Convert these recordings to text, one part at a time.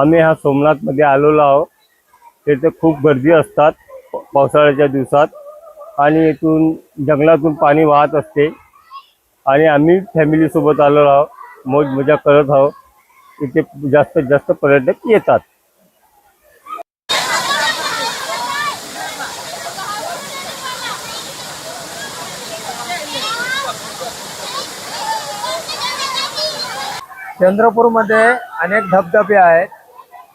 आम्ही हा सोमनाथमध्ये आलेलो आहोत. तिथे खूप गर्दी असतात पावसाळ्याच्या दिवसात. आणि इथून जंगलातून पाणी वाहत असते. आणि आम्ही फॅमिलीसोबत आलेलो आहोत. मौज मजा करत आहोत. इथे जास्तीत जास्त पर्यटक येतात. चंद्रपूरमध्ये अनेक धबधबे आहेत.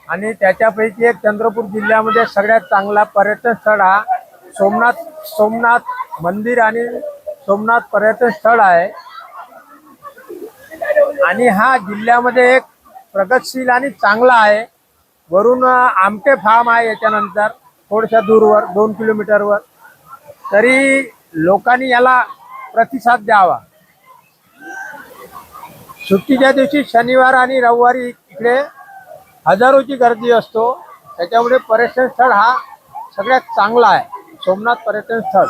आणि त्याच्यापैकी एक चंद्रपूर जिल्ह्यामध्ये सगळ्यात चांगला पर्यटन स्थळ हा सोमनाथ सोमनाथ मंदिर आणि सोमनाथ पर्यटन स्थळ आहे. आणि हा जिल्ह्यामध्ये एक प्रगतशील आणि चांगला आहे. वरून आमटे फार्म आहे याच्यानंतर थोड्याशा दूरवर दोन किलोमीटरवर. तरी लोकांनी याला प्रतिसाद द्यावा. सुट्टीच्या दिवशी शनिवार आणि रविवारी इकडे हजारोची गर्दी असतो. त्याच्यामुळे पर्यटन स्थळ हा सगळ्यात चांगला आहे. सोमनाथ पर्यटन स्थळ.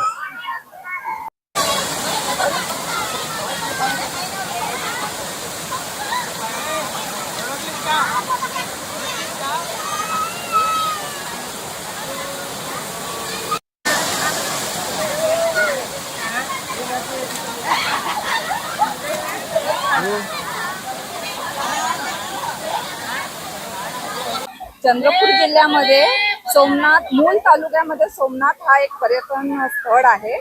चंद्रपूर जिल्ह्यामध्ये सोमनाथ मूल तालुक्यामध्ये सोमनाथ हा एक पर्यटन स्थळ आहे.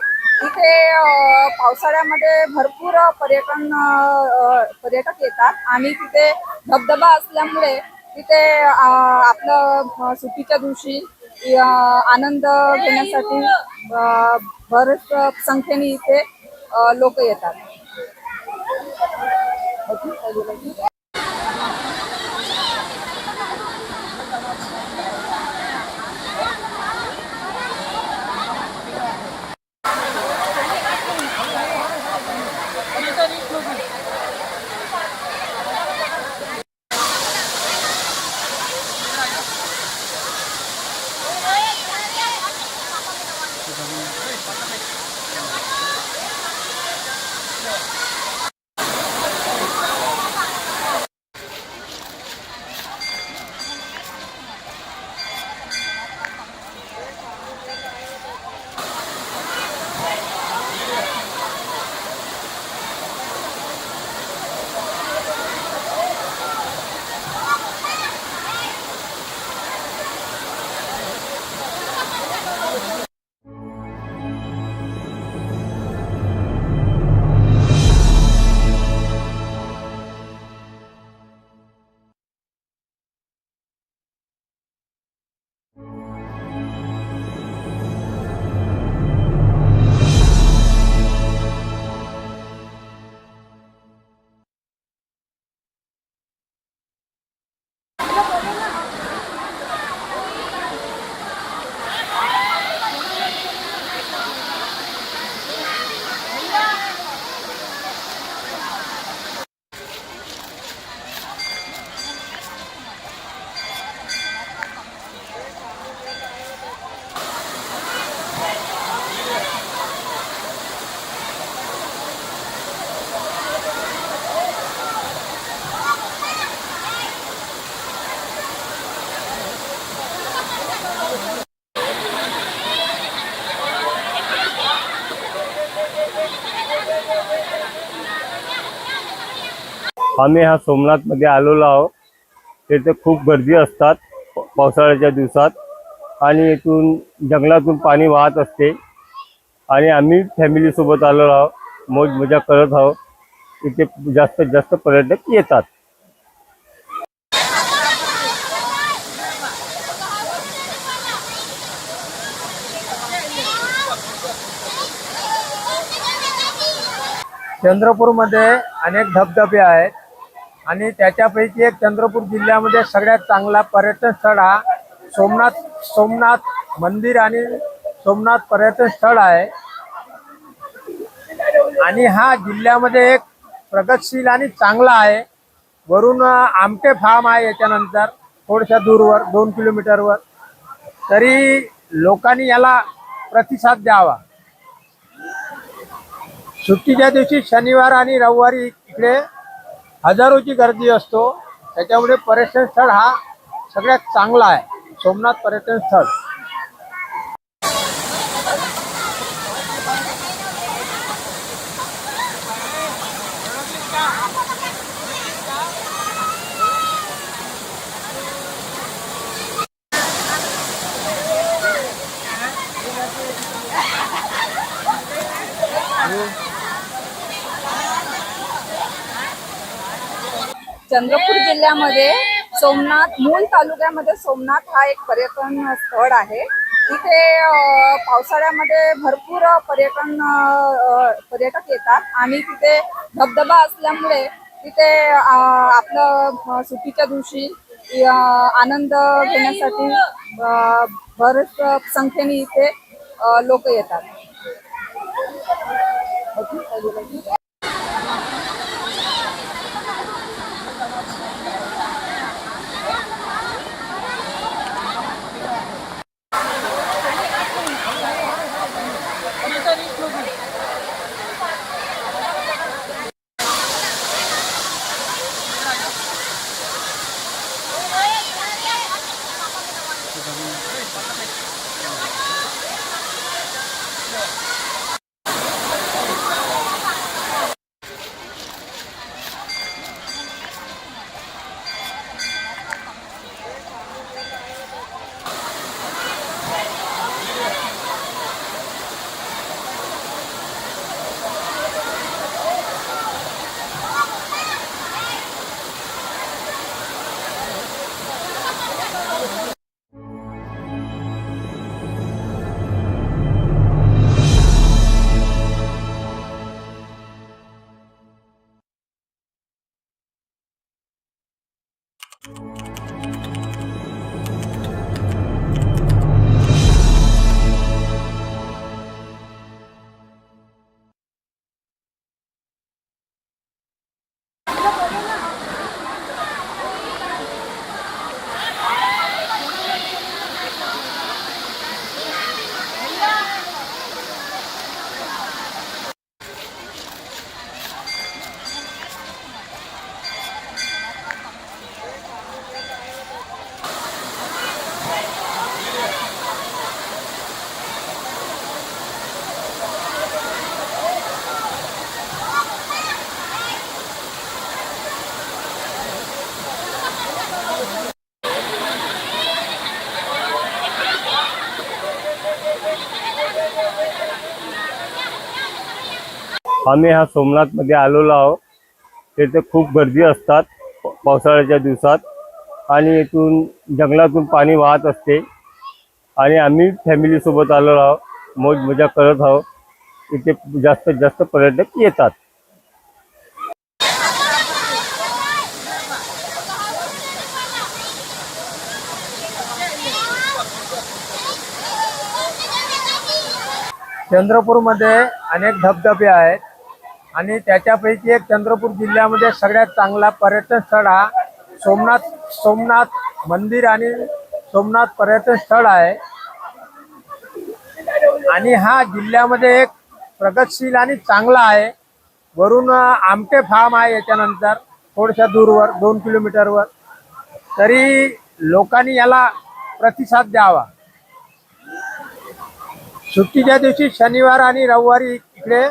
इथे पावसाळ्यामध्ये भरपूर पर्यटन पर्यटक येतात आणि तिथे धबधबा असल्यामुळे तिथे आपलं सुट्टीच्या दिवशी आनंद घेण्यासाठी अ, बरेच संख्येने इथे लोक येतात. आम्ही हा सोमनाथमध्ये आलेलो आहोत. तिथे खूप गर्दी असतात पावसाळ्याच्या दिवसात. आणि इथून जंगलातून पाणी वाहत असते. आणि आम्ही फॅमिलीसोबत आलेलो आहोत. मौज मजा करत आहोत. इथे जास्तीत जास्त पर्यटक येतात. चंद्रपूरमध्ये अनेक धबधबे आहेत. आणि त्याच्यापैकी एक चंद्रपूर जिल्ह्यामध्ये सगळ्यात चांगला पर्यटन स्थळ हा सोमनाथ सोमनाथ मंदिर आणि सोमनाथ पर्यटन स्थळ आहे. आणि हा जिल्ह्यामध्ये एक प्रगतशील आणि चांगला आहे. वरून आमटे फार्म आहे याच्यानंतर थोड्याशा दूरवर दोन किलोमीटरवर. तरी लोकांनी याला प्रतिसाद द्यावा. सुट्टीच्या दिवशी शनिवार आणि रविवारी इकडे हजारोची गर्दी असतो. त्याच्यामुळे पर्यटन स्थळ हा सगळ्यात चांगला आहे. सोमनाथ पर्यटन स्थळ. चंद्रपूर जिल्ह्यामध्ये सोमनाथ मूळ तालुक्यामध्ये सोमनाथ हा एक पर्यटन स्थळ आहे. तिथे पावसाळ्यामध्ये भरपूर पर्यटन पर्यटक येतात आणि तिथे धबधबा असल्यामुळे तिथे आपलं सुट्टीच्या दिवशी आनंद घेण्यासाठी अ, बरेच संख्येने इथे लोक येतात. आम्ही हा सोमनाथमध्ये आलेलो आहोत. तिथे खूप गर्दी असतात प- पावसाळ्याच्या दिवसात. आणि इथून जंगलातून पाणी वाहत असते. आणि आम्ही फॅमिलीसोबत आलेलो आहोत. मौज मजा करत आहोत. इथे जास्तीत जास्त पर्यटक येतात. चंद्रपूरमध्ये अनेक धबधबे आहेत. आणि त्याच्यापैकी एक चंद्रपूर जिल्ह्यामध्ये सगळ्यात चांगला पर्यटन स्थळ हा सोमनाथ सोमनाथ मंदिर आणि सोमनाथ पर्यटन स्थळ आहे. आणि हा जिल्ह्यामध्ये एक प्रगतशील आणि चांगला आहे. वरून आमटे फार्म आहे याच्यानंतर थोड्याशा दूरवर दोन किलोमीटरवर. तरी लोकांनी याला प्रतिसाद द्यावा. सुट्टीच्या दिवशी शनिवार आणि रविवारी इकडे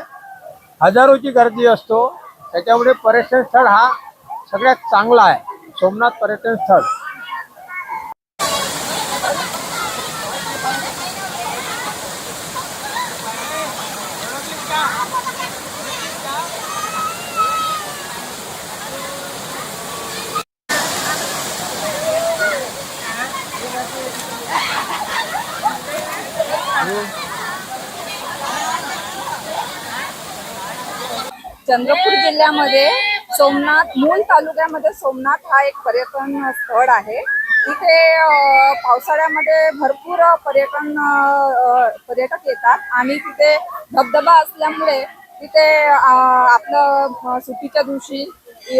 हजारोची गर्दी असतो. त्याच्यामुळे पर्यटन स्थळ हा सगळ्यात चांगला आहे. सोमनाथ पर्यटन स्थळ चंद्रपूर जिल्ह्यामध्ये सोमनाथ मूल तालुक्यामध्ये सोमनाथ हा एक पर्यटन स्थळ आहे. तिथे पावसाळ्यामध्ये भरपूर पर्यटन पर्यटक येतात आणि तिथे धबधबा असल्यामुळे तिथे आपलं सुट्टीच्या दिवशी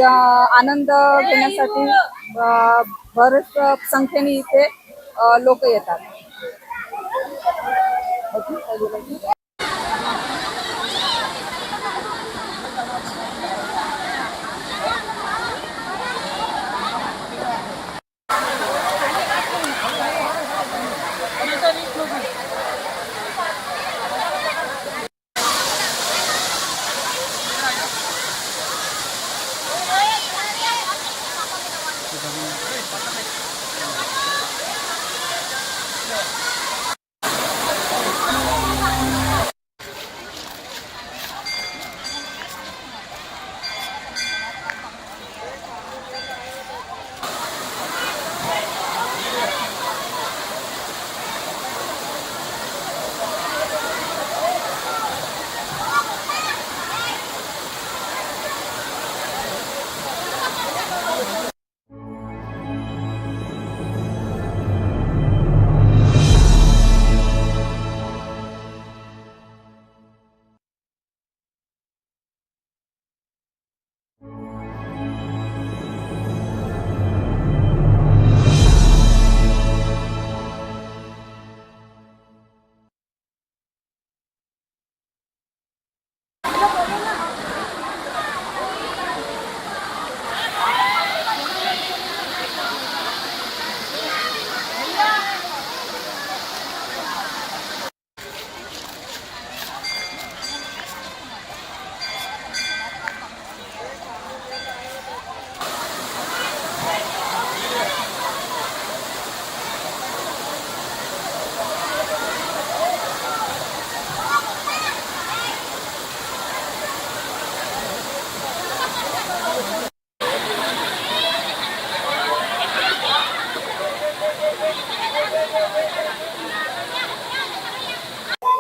आनंद घेण्यासाठी अ, बरेच संख्येने इथे लोक येतात.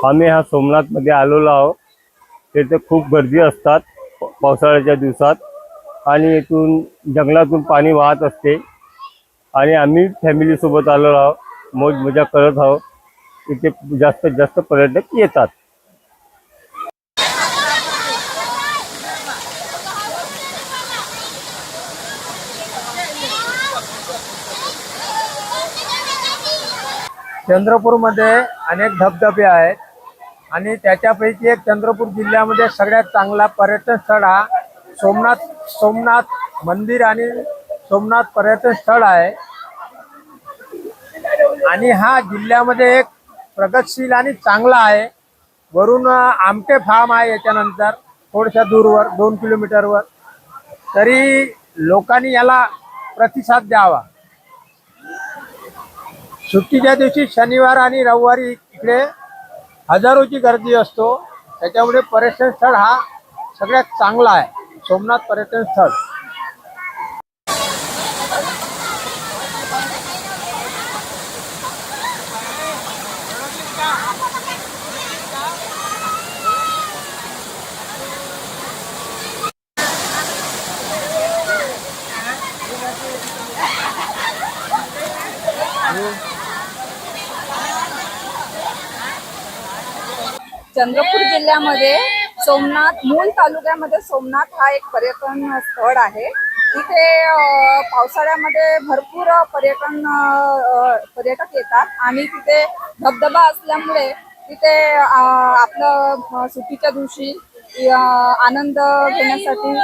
आम्ही हा सोमनाथमध्ये आलेलो आहोत तिथे खूप गर्दी असतात पावसाळ्याच्या दिवसात. आणि इथून जंगलातून पाणी वाहत असते. आणि आम्ही फॅमिलीसोबत आलेलो आहोत मौज मजा करत आहोत इथे जास्तीत जास्त पर्यटक येतात. चंद्रपूरमध्ये अनेक धबधबे आहेत. आणि त्याच्यापैकी एक चंद्रपूर जिल्ह्यामध्ये सगळ्यात चांगला पर्यटन स्थळ हा सोमनाथ सोमनाथ मंदिर आणि सोमनाथ पर्यटन स्थळ आहे. आणि हा जिल्ह्यामध्ये एक प्रगतशील आणि चांगला आहे. वरून आमटे फार्म आहे याच्यानंतर थोड्याशा दूरवर दोन किलोमीटरवर. तरी लोकांनी याला प्रतिसाद द्यावा. सुट्टीच्या दिवशी शनिवार आणि रविवारी इकडे हजारोची गर्दी असतो. त्याच्यामुळे पर्यटन स्थळ हा सगळ्यात चांगला आहे. सोमनाथ पर्यटन स्थळ चंद्रपूर जिल्ह्यामध्ये सोमनाथ मूल तालुक्यामध्ये सोमनाथ हा एक पर्यटन स्थळ आहे. तिथे पावसाळ्यामध्ये भरपूर पर्यटन पर्यटक येतात आणि तिथे धबधबा असल्यामुळे तिथे आपलं सुट्टीच्या दिवशी आनंद घेण्यासाठी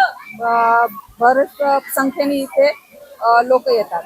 अ, संख्येने इथे लोक येतात.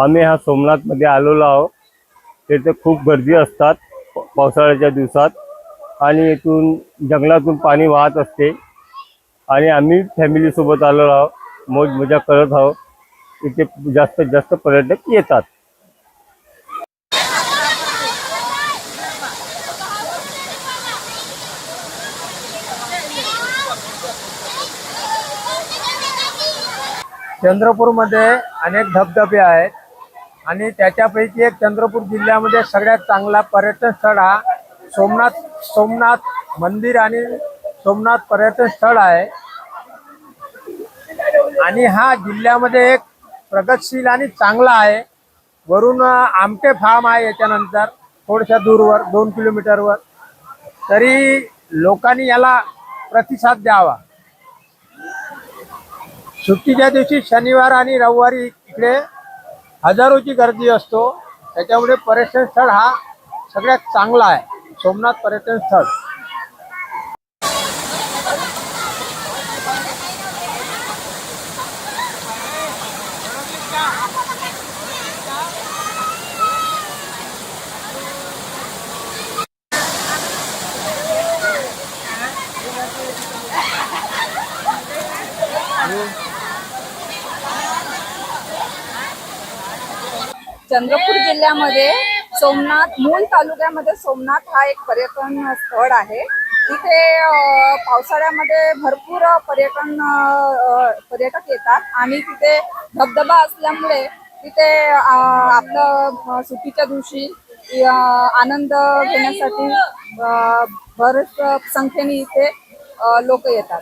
आम्ही हा सोमनाथमध्ये आलेलो आहोत. तिथे खूप गर्दी असतात पावसाळ्याच्या दिवसात आणि इथून जंगलातून पाणी वाहत असते. आणि आम्ही फॅमिलीसोबत आलेलो आहोत. मौज मजा करत आहोत. इथे जास्तीत जास्त पर्यटक येतात. चंद्रपूरमध्ये अनेक धबधबे आहेत. आणि त्याच्यापैकी एक चंद्रपूर जिल्ह्यामध्ये सगळ्यात चांगला पर्यटन स्थळ हा सोमनाथ सोमनाथ मंदिर आणि सोमनाथ पर्यटन स्थळ आहे. आणि हा जिल्ह्यामध्ये एक प्रगतशील आणि चांगला आहे. वरून आमटे फार्म आहे याच्यानंतर थोड्याशा दूरवर दोन किलोमीटरवर. तरी लोकांनी याला प्रतिसाद द्यावा. सुट्टीच्या दिवशी शनिवार आणि रविवारी इकडे हजारोची गर्दी असतो. त्याच्यामुळे पर्यटन स्थळ हा सगळ्यात चांगला आहे. सोमनाथ पर्यटन स्थळ. चंद्रपूर जिल्ह्यामध्ये सोमनाथ मूल तालुक्यामध्ये सोमनाथ हा एक पर्यटन स्थळ आहे. तिथे पावसाळ्यामध्ये भरपूर पर्यटन पर्यटक येतात आणि तिथे धबधबा असल्यामुळे तिथे आपलं सुट्टीच्या दिवशी आनंद घेण्यासाठी भरच बरेच संख्येने इथे लोक येतात.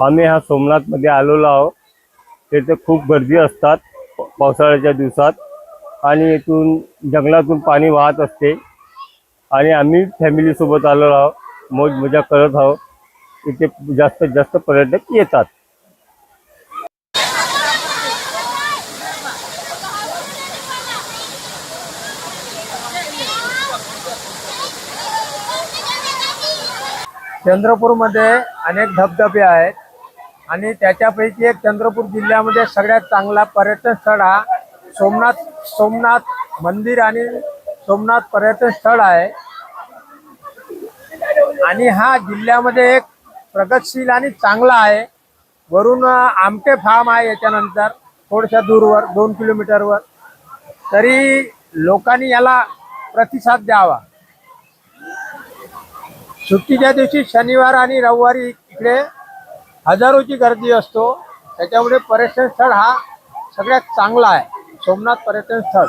आम्ही हा सोमनाथमध्ये आलेलो आहोत तिथे खूप गर्दी असतात पावसाळ्याच्या दिवसात. आणि इथून जंगलातून पाणी वाहत असते. आणि आम्ही फॅमिलीसोबत आलेलो आहोत मौज मजा करत आहोत इथे जास्तीत जास्त पर्यटक येतात. चंद्रपूरमध्ये अनेक धबधबे आहेत. आणि त्याच्यापैकी एक चंद्रपूर जिल्ह्यामध्ये सगळ्यात चांगला पर्यटन स्थळ हा सोमनाथ सोमनाथ मंदिर आणि सोमनाथ पर्यटन स्थळ आहे. आणि हा जिल्ह्यामध्ये एक प्रगतशील आणि चांगला आहे. वरून आमटे फार्म आहे याच्यानंतर थोड्याशा दूरवर दोन किलोमीटरवर. तरी लोकांनी याला प्रतिसाद द्यावा. सुट्टीच्या दिवशी शनिवार आणि रविवारी इकडे हजारोची गर्दी असतो. त्याच्यामुळे पर्यटन स्थळ हा सगळ्यात चांगला आहे. सोमनाथ पर्यटन स्थळ.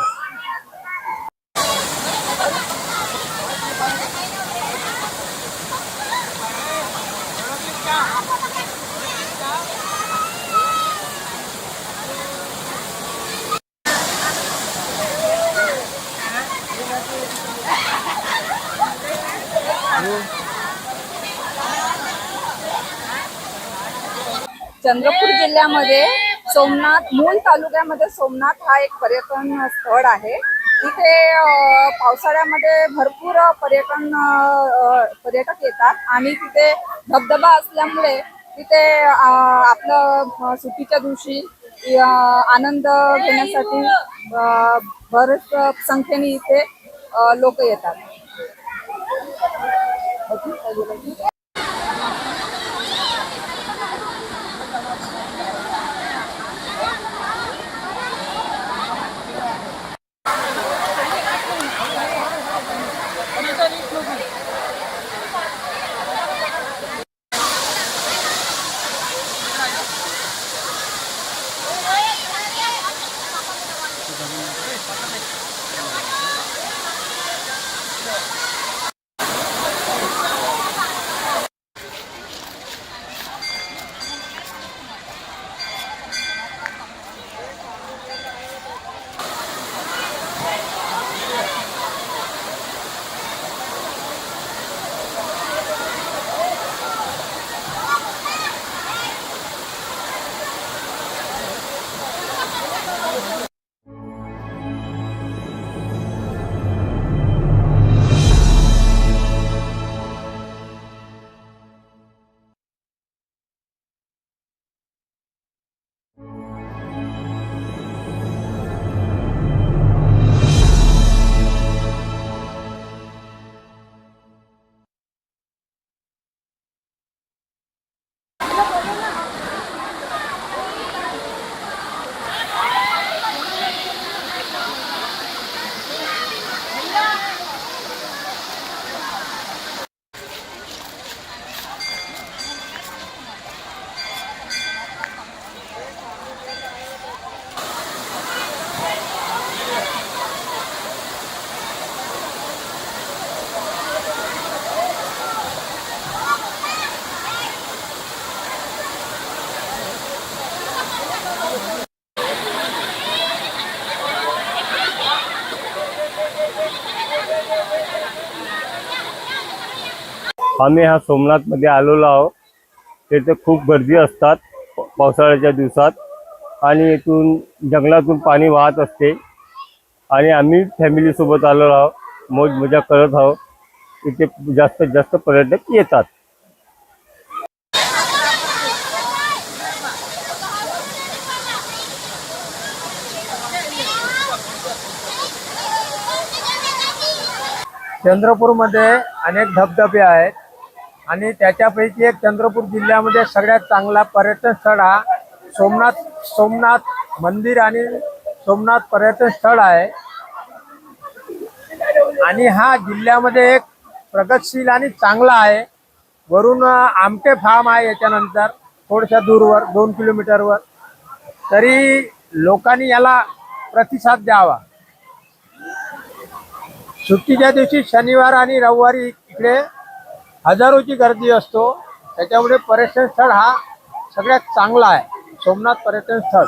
चंद्रपूर जिल्ह्यामध्ये सोमनाथ मूल तालुक्यामध्ये सोमनाथ हा एक पर्यटन स्थळ आहे. तिथे पावसाळ्यामध्ये भरपूर पर्यटन पर्यटक येतात आणि तिथे धबधबा असल्यामुळे तिथे आपलं सुट्टीच्या दिवशी आनंद घेण्यासाठी भरच बरेच संख्येने इथे लोक येतात. आम्ही हा सोमनाथमध्ये आलेलो आहोत तिथे खूप गर्दी असतात पावसाळ्याच्या दिवसात. आणि इथून जंगलातून पाणी वाहत असते. आणि आम्ही फॅमिलीसोबत आलेलो आहोत मौज मजा करत आहोत इथे जास्तीत जास्त पर्यटक येतात. चंद्रपूरमध्ये अनेक धबधबे आहेत. आणि त्याच्यापैकी एक चंद्रपूर जिल्ह्यामध्ये सगळ्यात चांगला पर्यटन स्थळ हा सोमनाथ सोमनाथ मंदिर आणि सोमनाथ पर्यटन स्थळ आहे. आणि हा जिल्ह्यामध्ये एक प्रगतशील आणि चांगला आहे. वरून आमटे फार्म आहे याच्यानंतर थोड्याशा दूरवर दोन किलोमीटरवर. तरी लोकांनी याला प्रतिसाद द्यावा. सुट्टीच्या दिवशी शनिवार आणि रविवारी इकडे हजारोची गर्दी असतो. त्याच्यामुळे पर्यटन स्थळ हा सगळ्यात चांगला आहे. सोमनाथ पर्यटन स्थळ